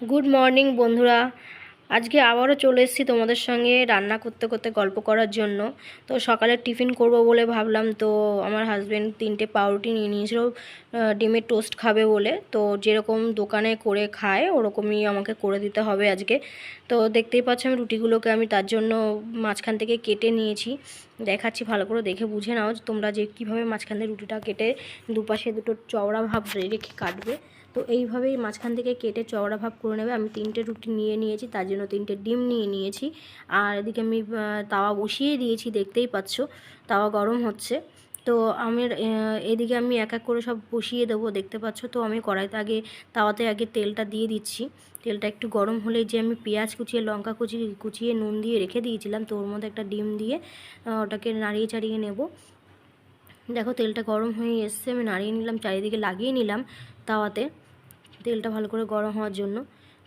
Good morning বন্ধুরা। আজকে আবারও চলে এসেছি তোমাদের সঙ্গে রান্না করতে করতে গল্প করার জন্য। তো সকালে টিফিন করব বলে ভাবলাম, তো আমার হাজব্যান্ড তিনটে পাউরুটি নিয়ে নিয়েছিল ডিমের টোস্ট খাবে বলে। তো যেরকম দোকানে করে খায়, ওরকমই আমাকে করে দিতে হবে আজকে। তো দেখতেই পাচ্ছ আমি রুটিগুলোকে আমি তার জন্য মাঝখান থেকে কেটে নিয়েছি। দেখাচ্ছি, ভালো করে দেখে বুঝে নাও তোমরা যে কীভাবে মাঝখান থেকে রুটিটা কেটে দুপাশে দুটো চওড়া ভাব রেখে কাটবে। তো এইভাবেই মাঝখান থেকে কেটে চওড়া ভাব করে নেবে। আমি তিনটে রুটি নিয়ে নিয়েছি, তার জন্য তিনটে ডিম নিয়ে নিয়েছি। আর এদিকে আমি তাওয়া বসিয়ে দিয়েছি, দেখতেই পাচ্ছ, তাওয়া গরম হচ্ছে। তো আমি এদিকে আমি এক এক করে সব বসিয়ে দেবো, দেখতে পাচ্ছ তো, আমি কড়াইতে আগে, তাওয়াতে আগে তেলটা দিয়ে দিচ্ছি। তেলটা একটু গরম হলে যে আমি পেঁয়াজ কুচিয়ে, লঙ্কা কুচিয়ে কুচিয়ে নুন দিয়ে রেখে দিয়েছিলাম, তো ওর মধ্যে একটা ডিম দিয়ে ওটাকে নাড়িয়ে চাড়িয়ে নেব। দেখো তেলটা গরম হয়ে এসছে, আমি নাড়িয়ে নিলাম, চারিদিকে লাগিয়ে নিলাম তাওয়াতে, তেলটা ভালো করে গরম হওয়ার জন্য।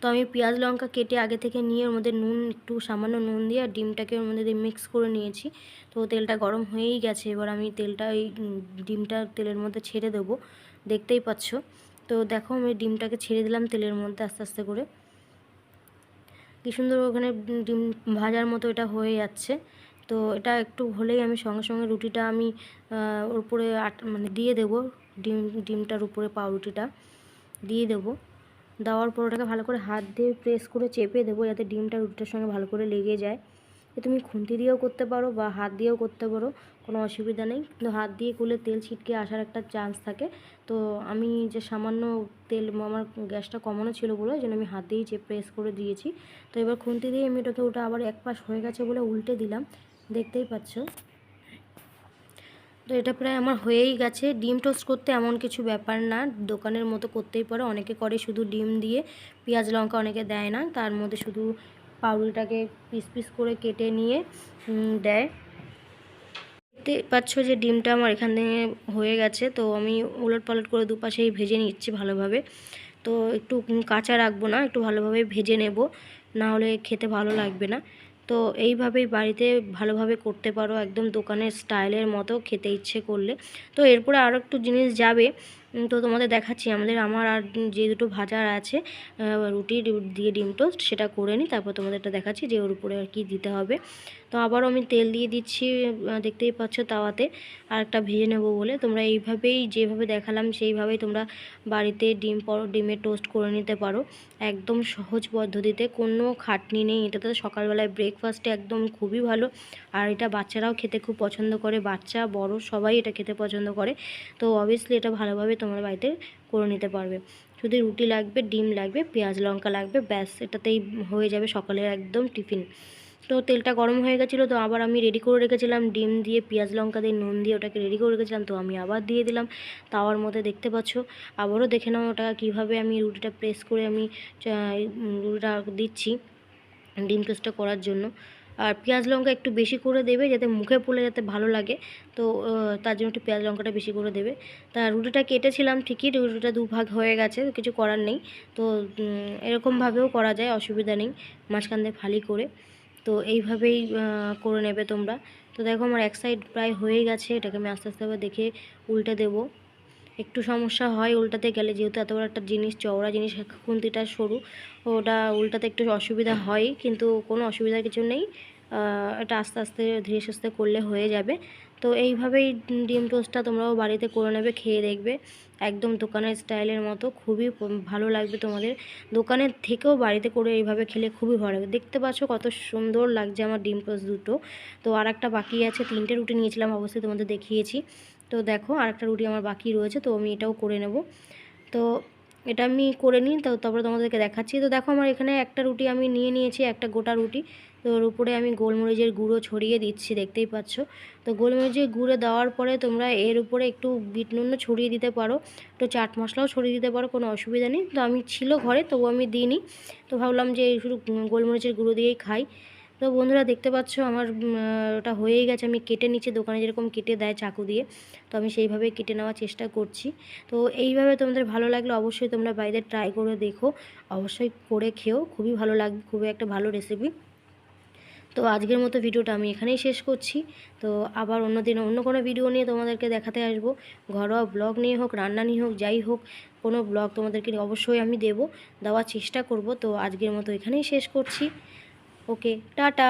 তো আমি পেঁয়াজ, লঙ্কা কেটে আগে থেকে নিয়ে ওর মধ্যে নুন, একটু সামান্য নুন দিয়ে আর ডিমটাকে ওর মধ্যে দিয়ে মিক্স করে নিয়েছি। তো তেলটা গরম হয়েই গেছে, এবার আমি তেলটা ওই ডিমটা তেলের মধ্যে ছেড়ে দেবো, দেখতেই পাচ্ছ। তো দেখো আমি ডিমটাকে ছেড়ে দিলাম তেলের মধ্যে আস্তে আস্তে করে। কী সুন্দর ওখানে ডিম ভাজার মতো এটা হয়ে যাচ্ছে। তো এটা একটু হলেই আমি সঙ্গে সঙ্গে রুটিটা আমি ওর উপরে আট মানে দিয়ে দেবো, ডিম, ডিমটার উপরে পাউরুটিটা দিয়ে দেবো। দেওয়ার পর ওটাকে ভালো করে হাত দিয়ে প্রেস করে চেপে দেবো যাতে ডিমটা রুটিটার সঙ্গে ভালো করে লেগে যায়। তুমি খুন্তি দিয়েও করতে পারো বা হাত দিয়েও করতে পারো, কোনো অসুবিধা নেই। কিন্তু হাত দিয়ে করলে তেল ছিটকে আসার একটা চান্স থাকে। তো আমি যে সামান্য তেল, আমার গ্যাসটা কমানো ছিল বলে ওই জন্য আমি হাত দিয়েই চেপ প্রেস করে দিয়েছি। তো এবার খুন্তি দিয়ে আমি ওটাকে ওটা আবার এক পাশ হয়ে গেছে বলে উল্টে দিলাম। দেখতেই পাচ্ছ। তো এটা প্রায় আমার হয়েই গেছে। ডিম টোস্ট করতে এমন কিছু ব্যাপার না। দোকানের মতো করতেই পারো। অনেকে করে শুধু ডিম দিয়ে, পেঁয়াজ, লঙ্কা অনেকে দেয় না। তার মধ্যে শুধু পাউরুটিটাকে পিস পিস করে কেটে নিয়ে দেয়। দেখতে পাচ্ছ যে ডিমটা আমার এখান থেকে হয়ে গেছে। তো আমি উলট পালট করে দুপাশেই ভেজে নিচ্ছি ভালোভাবে। তো একটু কাঁচা রাখব না, একটু ভালোভাবে ভেজে নেব। না হলে খেতে ভালো লাগবে না। তো এইভাবেই বাড়িতে ভালোভাবে করতে পারো, একদম দোকানের স্টাইলের মতো খেতে ইচ্ছে করলে। তো এরপরে আরও একটু জিনিস যাবে তো তোমাদের দেখাচ্ছি, আমাদের আমার আর যে দুটো ভাজার আছে রুটি দিয়ে ডিম টোস্ট, সেটা করে নিই, তারপর তোমাদের এটা দেখাচ্ছি যে ওর উপরে আর কি দিতে হবে। তো আবারও আমি তেল দিয়ে দিচ্ছি দেখতেই পাচ্ছ তাওয়াতে, আর একটা ভেজে নেব বলে। তোমরা এইভাবেই, যেভাবে দেখালাম, সেইভাবেই তোমরা বাড়িতে ডিম পর ডিমের টোস্ট করে নিতে পারো, একদম সহজ পদ্ধতিতে। কোনো খাটনি নেই এটাতে সকালবেলায় ব্রেকফাস্টে একদম খুবই ভালো, আর এটা বাচ্চারাও খেতে খুব পছন্দ করে, বাচ্চা, বড়, সবাই এটা খেতে পছন্দ করে। তো অবভিয়াসলি এটা ভালোভাবে তোমরা বাড়িতে করে নিতে পারবে। শুধু রুটি লাগবে, ডিম লাগবে, পেঁয়াজ, লঙ্কা লাগবে, ব্যাস, এটাতেই হয়ে যাবে সকালের একদম টিফিন। তো তেলটা গরম হয়ে গেছিল, তো আবার আমি রেডি করে রেখেছিলাম, ডিম দিয়ে, পেঁয়াজ, লঙ্কা দিয়ে, নুন দিয়ে ওটাকে রেডি করে রেখেছিলাম, তো আমি আবার দিয়ে দিলাম। তাওয়ার মধ্যে দেখতে পাচ্ছ, আবারও দেখে নাও ওটা কীভাবে আমি রুটিটা প্রেস করে আমি রুটিটা দিচ্ছি, ডিম টোস্টটা করার জন্য। আর পেঁয়াজ লঙ্কা একটু বেশি করে দেবে যাতে মুখে পড়লে যাতে ভালো লাগে। তো তার জন্য একটু পেঁয়াজ লঙ্কাটা বেশি করে দেবে। তা রুটিটা কেটেছিলাম ঠিকই, রুটিটা দুভাগ হয়ে গেছে, কিছু করার নেই। তো এরকমভাবেও করা যায়, অসুবিধা নেই, মাঝখান দিয়ে ফালি করে। তো এইভাবেই করে নেবে তোমরা। তো দেখো আমার এক সাইড প্রায় হয়ে গেছে, এটাকে আমি আস্তে আস্তে দেখে উল্টে দেবো। একটু সমস্যা হয় উল্টাতে গেলে, যেহেতু এত বড় একটা জিনিস, চওড়া জিনিস, খুন্তিটা সরু, ওটা উল্টাতে একটু অসুবিধা হয়, কিন্তু কোনো অসুবিধার কিছু নেই। এটা আস্তে আস্তে, ধীরে সুস্থে করলে হয়ে যাবে। তো এইভাবেই ডিম টোস্টটা তোমরাও বাড়িতে করে নেবে, খেয়ে দেখবে। একদম দোকানের স্টাইলের মতো, খুবই ভালো লাগবে তোমাদের। দোকানের থেকেও বাড়িতে করে এইভাবে খেলে খুবই ভালো লাগবে। দেখতে পাচ্ছ কত সুন্দর লাগছে আমার ডিম টোস্ট দুটো। তো আর একটা বাকি আছে, তিনটে রুটি নিয়েছিলাম, অবশ্যই তোমাদের দেখিয়েছি। তো দেখো আর একটা রুটি আমার বাকি রয়েছে, তো আমি এটাও করে নেব। তো এটা আমি করে নিই, তো তারপরে তোমাদেরকে দেখাচ্ছি। তো দেখো আমার এখানে একটা রুটি আমি নিয়ে নিয়েছি, একটা গোটা রুটি। তো ওর উপরে আমি গোলমরিচের গুঁড়ো ছড়িয়ে দিচ্ছি, দেখতেই পাচ্ছ। তো গোলমরিচের গুঁড়ো দেওয়ার পরে তোমরা এর উপরে একটু বিট নুন ছড়িয়ে দিতে পারো। একটু চাট মশলাও ছড়িয়ে দিতে পারো, কোনো অসুবিধা নেই। তো আমি ছিল ঘরে তবু আমি দিইনি। তো ভাবলাম যে শুধু গোলমরিচের গুঁড়ো দিয়েই খাই। তো বন্ধুরা দেখতে পাচ্ছ আমার ওটা হয়েই গেছে। আমি কেটে নিচ্ছি, দোকানে যেরকম কেটে দেয় চাকু দিয়ে। তো আমি সেইভাবেই কেটে নেওয়ার চেষ্টা করছি। তো এইভাবে তোমাদের ভালো লাগলে অবশ্যই তোমরা বাইরে ট্রাই করে দেখো। অবশ্যই করে খেও, খুবই ভালো লাগবে খুবই একটা ভালো রেসিপি তো আজকের মতো ভিডিওটা আমি এখানেই শেষ করছি। তো আবার অন্য দিন, অন্য কোনো ভিডিও নিয়ে তোমাদেরকে দেখাতে আসব। ঘরোয়া ব্লগ নিয়ে হোক, রান্না নিয়ে হোক, যাই হোক, কোনো ব্লগ তোমাদেরকে অবশ্যই আমি দেবো, দেওয়ার চেষ্টা করব। তো আজকের মতো এখানেই শেষ করছি। ओके टाटा